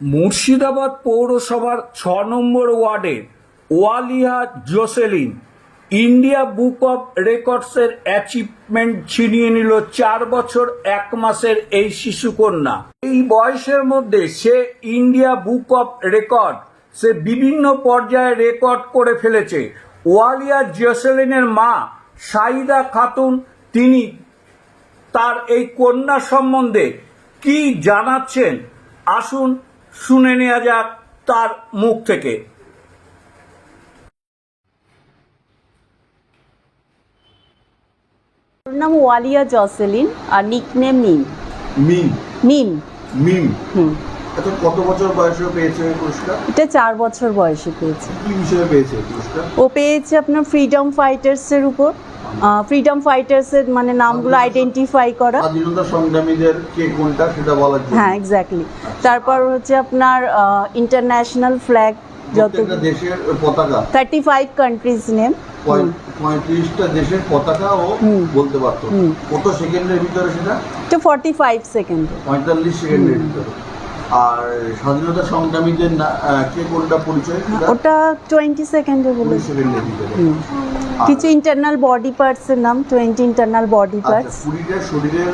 মুর্শিদাবাদ পৌরসভার ছ নম্বর ওয়ার্ডের Walia Joselin, India book of রেকর্ডসের achievement ছিনিয়ে নিল চার বছর এক মাসের এই শিশুকন্যা। এই বয়সের মধ্যে সে ইন্ডিয়া বুক অফ রেকর্ড, সে বিভিন্ন পর্যায়ে রেকর্ড করে ফেলেছে। ওয়ালিয়া জোসেলিনের মা সাইদা খাতুন, তিনি তার এই কন্যা সম্বন্ধে কি জানাচ্ছেন? আসুন শুনে নেওয়া যাক তার মুখ থেকে। ওর নাম ওয়ালিয়া জসেলিন আর নিকনেম মিম মিম মিম মিম হুম। এত কত বছর বয়সে পেয়েছে পুরস্কার? এটা চার বছর বয়সে পেয়েছে। কি বিষয়ে পেয়েছে পুরস্কার? ও পেয়েছে আপনার ফ্রিডম ফাইটার্সের উপর। ফ্রিডম ফাইটার্সের মানে নামগুলো আইডেন্টিফাই করা। স্বাধীনতা সংগ্রামীদের কে কোনটা সেটা বলার জন্য। হ্যাঁ এক্স্যাক্টলি তারপর হচ্ছে আপনার ইন্টারন্যাশনাল ফ্ল্যাগ যত দেশের পতাকা। থার্টি ফাইভ কান্ট্রিজ নেম পঁয়- পঁয়ত্রিশটা দেশের পতাকা ও বলতে পারতো। কত সেকেন্ডের ভিতরে সেটা? তো ফর্টি ফাইভ সেকেন্ড পঁয়তাল্লিশ সেকেন্ডের ভিতরে। আর স্বাধীনতা সংগ্রামীদের কে কোনটা পরিচয়? ওটা টোয়েন্টি সেকেন্ডে বলে সেকেন্ডের ভিতরে। কিছু ইন্টারনাল বডি পার্টসের নাম টোয়েন্টি ইন্টারনাল বডি আচ্ছা পার্টস কুড়িটা শরীরের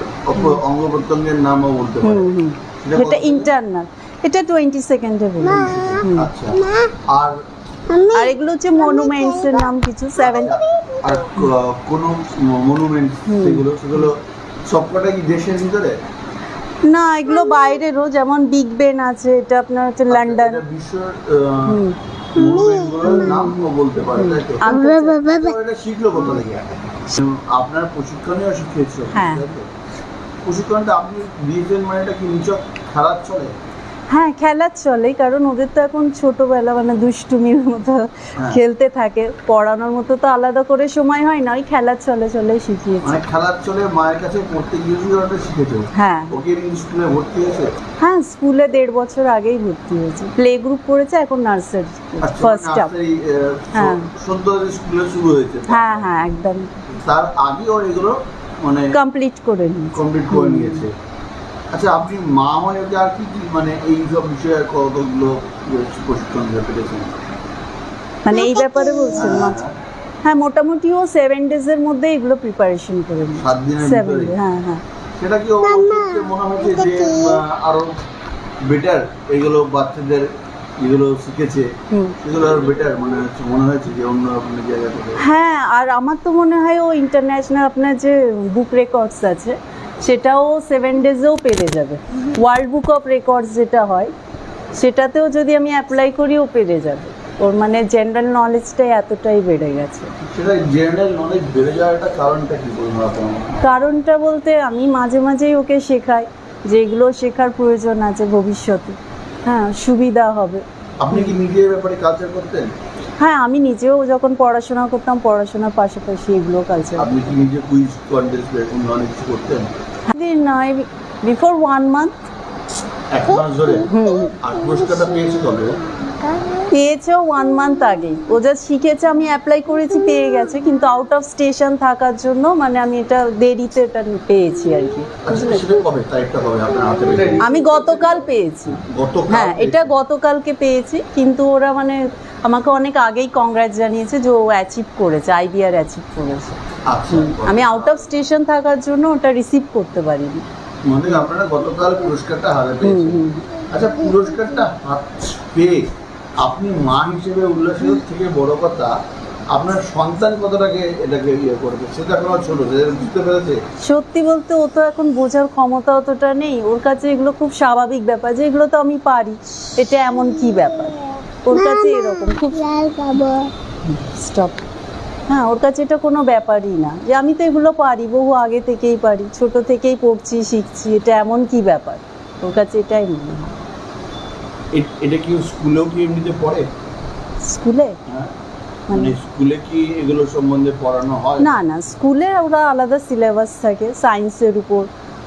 অঙ্গ প্রত্যঙ্গের নামও বলতে পারে হুম হুম। এটা ইন্টারনাল এটা টোয়েন্টি সেকেন্ডে বলে আচ্ছা। আর আর এগুলো হচ্ছে মনুমেন্টস এর নাম কিছু সেভেন আর ক- কোনো মনুমেন্ট সেগুলো সেগুলো সবকটা কি দেশের ভিতরে? না এগুলো বাইরেরও যেমন বিগ বেন আছে এটা আপনার হচ্ছে লন্ডন এটা বিশ্বের মনুমেন্টগুলোর বলতে পারে তাই তো এটা শিখলো কোথা থেকে আপনার প্রশিক্ষণেও শিখিয়েছে। হ্যাঁ। প্রশিক্ষণটা আপনি দিয়েছেন মানে এটা কি নিচক খারাপ চলে হ্যাঁ খেলার চলে কারণ ওদের তো এখন ছোটবেলা মানে দুষ্টুমির মতো খেলতে থাকে। পড়ানোর মতো তো আলাদা করে সময় হয় না ওই খেলার চলে চলে শিখিয়েছে। মানে খেলার চলে মায়ের কাছে পড়তে গিয়েছিল ওটা শিখেছে? হ্যাঁ। ওকে স্কুলে ভর্তি হয়েছে? হ্যাঁ স্কুলে দেড় বছর আগেই ভর্তি হয়েছে। প্লে গ্রুপ করেছে এখন নার্সারি আচ্ছা, ফার্স্ট টাপ নার্সারি, আহ, হ্যাঁ। সুন্দর স্কুলে শুরু হয়েছে। হ্যাঁ হ্যাঁ একদম। তার আগে ওর এগুলো মানে কমপ্লিট করে নিয়েছে। কমপ্লিট করে নিয়েছে। আচ্ছা আপনি মা হয়ে আর কি কি মানে এই সব বিষয়ে কতগুলো প্রশিক্ষণ পেরেছেন? মানে এই ব্যাপারে বলছেন মাছ হ্যাঁ। মোটামুটি ও সেভেন ডেজের মধ্যে এগুলো প্রিপারেশন করে নিয়েছে। সাত দিনের ভিতরে? হ্যাঁ হ্যাঁ। সেটা কি মনে হচ্ছে যে আরও বেটার এগুলো বাচ্চাদের এগুলো শিখেছে। হুম। এগুলো আরও বেটার মনে হচ্ছে মনে হয়েছে যে অন্য অন্য জায়গা থেকে? হ্যাঁ আর আমার তো মনে হয় ও ইন্টারন্যাশনাল আপনার যে বুক রেকর্ডস আছে সেটাও সেভেন ডেজেও পেরে যাবে। ওয়ার্ল্ড বুক অফ রেকর্ডস যেটা হয় সেটাতেও যদি আমি অ্যাপ্লাই করি ও পেরে যাবে। ওর মানে জেনারেল নলেজটাই এতটাই বেড়ে গেছে। কারণটা বলতে আমি মাঝে মাঝেই ওকে শেখাই যে এগুলো শেখার প্রয়োজন আছে ভবিষ্যতে। হ্যাঁ সুবিধা হবে। আপনি কি ব্যাপারে কালচার করতেন? হ্যাঁ আমি নিজেও যখন পড়াশোনা করতাম পড়াশোনার পাশাপাশি এগুলো কালচার আপনি কি নিজে কুইজ কন্টেস্ট এরকম অনেক কিছু করতেন? নয় বিফোর ওয়ান মান্থ এক মাস ধরে? আর পুরস্কারটা পেয়েছে কবে পেয়েছে ওয়ান মান্থ আগেই। ও যা শিখেছে আমি অ্যাপ্লাই করেছি পেয়ে গেছে কিন্তু আউট অফ স্টেশন থাকার জন্য মানে আমি এটা দেরিতে এটা পেয়েছি আর কি। আচ্ছা আমি গতকাল পেয়েছি। হ্যাঁ এটা গতকালকে পেয়েছি কিন্তু ওরা মানে আমাকে অনেক আগেই কংগ্রাচ জানিয়েছে যে ও অ্যাচিভ করেছে আইবিআর অ্যাচিভ করেছে। আমি আউট অফ স্টেশন থাকার জন্য ওটা রিসিভ করতে পারিনি। মানে আপনারা গতকাল পুরস্কারটা হাতে পেয়েছেন। আচ্ছা পুরস্কারটা হাত পেয়ে আপনি মা হিসেবে উল্লাসের থেকে বড় কথা আপনার সন্তান কতটাকে এটাকে ইয়ে করবে? সেটা কোনো ছোট বুঝতে পেরেছে। সত্যি বলতে ও তো এখন বোঝার ক্ষমতা অতটা নেই। ওর কাছে এগুলো খুব স্বাভাবিক ব্যাপার যে এগুলো তো আমি পারি। এটা এমন কি ব্যাপার? ওর কাছে এরকম খুব স্টপ হ্যাঁ ওর কাছে এটা কোনো ব্যাপারই না। যে আমি তো এগুলো পারি বহু আগে থেকেই পারি ছোট থেকেই পড়ছি শিখছি এটা এমন কি ব্যাপার? ওর কাছে এটাই মনে হয়। এটা কি স্কুলেও কি এমনিতে পড়ে? স্কুলে? হ্যাঁ। মানে স্কুলে কি এগুলো সম্বন্ধে পড়ানো হয়? না না স্কুলে ওরা আলাদা সিলেবাস থাকে সায়েন্সের উপর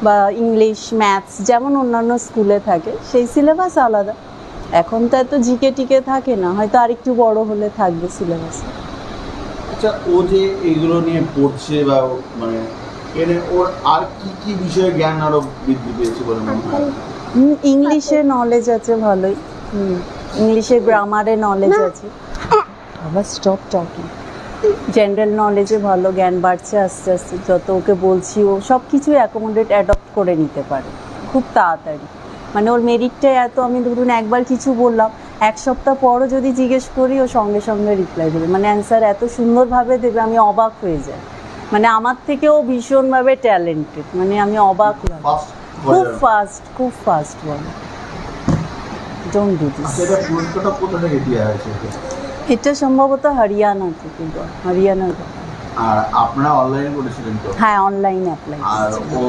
বা ইংলিশ ম্যাথস যেমন অন্যান্য স্কুলে থাকে সেই সিলেবাস আলাদা। এখন তো এত জিকে টিকে থাকে না হয়তো আরেকটু বড় হলে থাকবে সিলেবাস। আচ্ছা ও যে এইগুলো নিয়ে পড়ছে বা মানে এর ওর আর কি কি বিষয়ে জ্ঞান আরও বৃদ্ধি পেয়েছে বলে মনে হয়? হুম, ইংলিশে নলেজ আছে ভালোই। হুম, ইংলিশে গ্রামারে নলেজ আছে। আবার স্টপ টকিং জেনারেল নলেজে ভালো জ্ঞান বাড়ছে আস্তে আস্তে। যত ওকে বলছি ও সব কিছুই অ্যাকোমোডেট অ্যাডপ্ট করে নিতে পারে। খুব তাড়াতাড়ি। মানে ওর মেরিটটা এত আমি ধরুন একবার কিছু বললাম এক সপ্তাহ পরও যদি জিজ্ঞেস করি ও সঙ্গে সঙ্গে রিপ্লাই দেবে। মানে অ্যান্সার এত সুন্দরভাবে দেবে আমি অবাক হয়ে যাই। মানে আমার থেকেও ভীষণভাবে ট্যালেন্টেড মানে আমি অবাক খুব ফাস্ট খুব ফাস্ট বলে। ডোন্ট ডু দিস আচ্ছা এটা সম্ভবত হরিয়ানা থেকে হরিয়ানা। থেকে। আর আপনারা অনলাইন করেছিলেন তো? হ্যাঁ অনলাইন অ্যাপ্লাই আর ও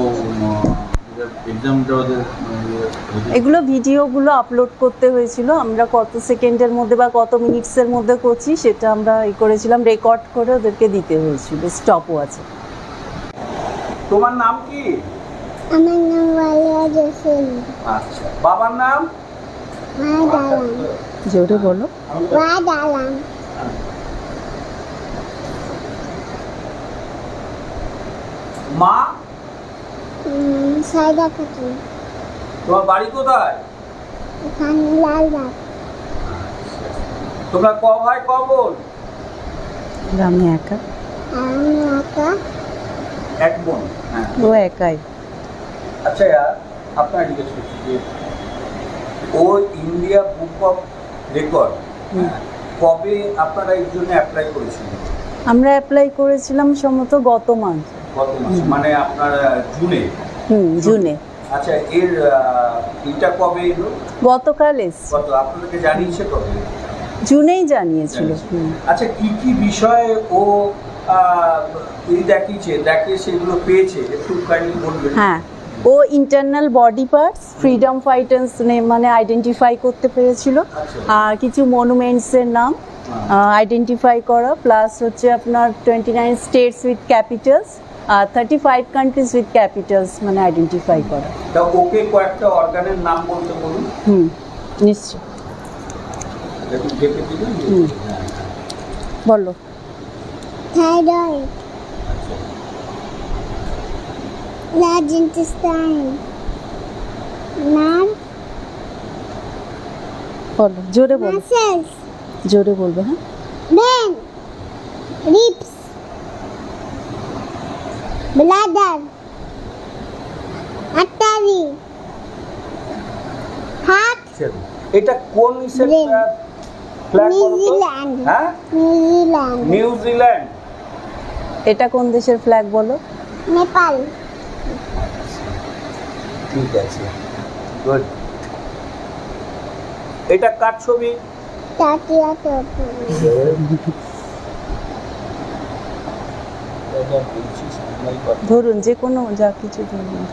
মানে, এগুলো ভিডিওগুলো আপলোড করতে হয়েছিল। আমরা কত সেকেন্ডের মধ্যে বা কত মিনিটসের মধ্যে করছি সেটা আমরা ই করেছিলাম রেকর্ড করে ওদেরকে দিতে হয়েছিল। স্টপও আছে। তোমার নাম কি? আমার নাম আচ্ছা বাবার নাম? মা দালাম জোরে বলো। মা দালাম মা? সাইদা খাতুন তোমার বাড়ি কোথায়? এখানে লালবাগ। তোমরা ক ভাই ক বোন? আমি একা। আমি একা। এক বোন হ্যাঁ। ও একাই। আচ্ছা আপনার জিজ্ঞেস করছি যে ও ইন্ডিয়া বুক অফ রেকর্ড কবে আপনারা এর জন্য অ্যাপ্লাই করেছিলেন? আমরা অ্যাপ্লাই করেছিলাম সম্ভবত গত মাস। গত মাসে মানে আপনার জুনে। হুম জুনে। আচ্ছা এর এটা কবে এলো? গতকাল এসছে কত আপনাদেরকে জানিয়েছে কবে? জুনেই জানিয়েছিল। আচ্ছা কি কি বিষয়ে ও এই দেখিয়েছে দেখে সেগুলো পেয়েছে? একটু কাইন্ডলি বলবেন। হ্যাঁ ও internal body parts freedom fighters মানে আইডেন্টিফাই করতে পেরেছিল। আচ্ছা। আর কিছু মনুমেন্টসের নাম আইডেন্টিফাই করা প্লাস হচ্ছে আপনার twenty nine states with capitals thirty five countries with capitals মানে আইডেন্টিফাই করা। তা ওকে কয়েকটা অর্গানের নাম বলতে বলুন। হুম নিশ্চয়। হ্যাঁ বলো। থাইরয়েড লার্জ ইন্টেস্টাইন নার্ভ বলো জোরে বলো। জোরে বলবে হ্যাঁ? ব্রেন রিপস ব্লাডার হার্ট ছেড়ে। এটা কোন. ফ্ল্যাগ নিউজিল্যান্ড হ্যাঁ? নিউজিল্যান্ড নিউজিল্যান্ড এটা কোন দেশের ফ্ল্যাগ বলো? নেপাল ঠিক আছে। গুড এটা কার ছবি? টাটিয়া ধরুন যে কোনো যা কিছু ধরুন।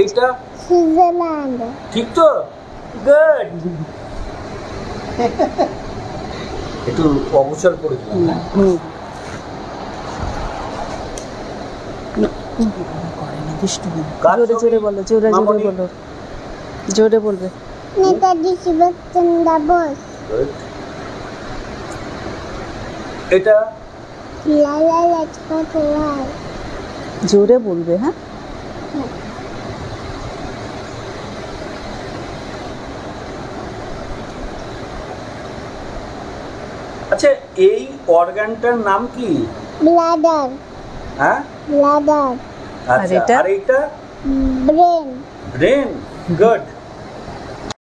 এইটা? সুইজারল্যান্ড। ঠিক তো? গুড একটু অবসর করে দিলাম? করে না দুষ্টু কার জোরে জোরে বলো জোরে জোরে বলো। জোরে বলবে। নেতাজি সুভাষচন্দ্র বোস। এটা রায় জোরে বলবে হ্যাঁ? আচ্ছা এই অর্গানটার নাম কি? ব্লাডার। হ্যাঁ? ব্লাডার। আচ্ছা এটা? আর এইটা ব্রেন। Brain good.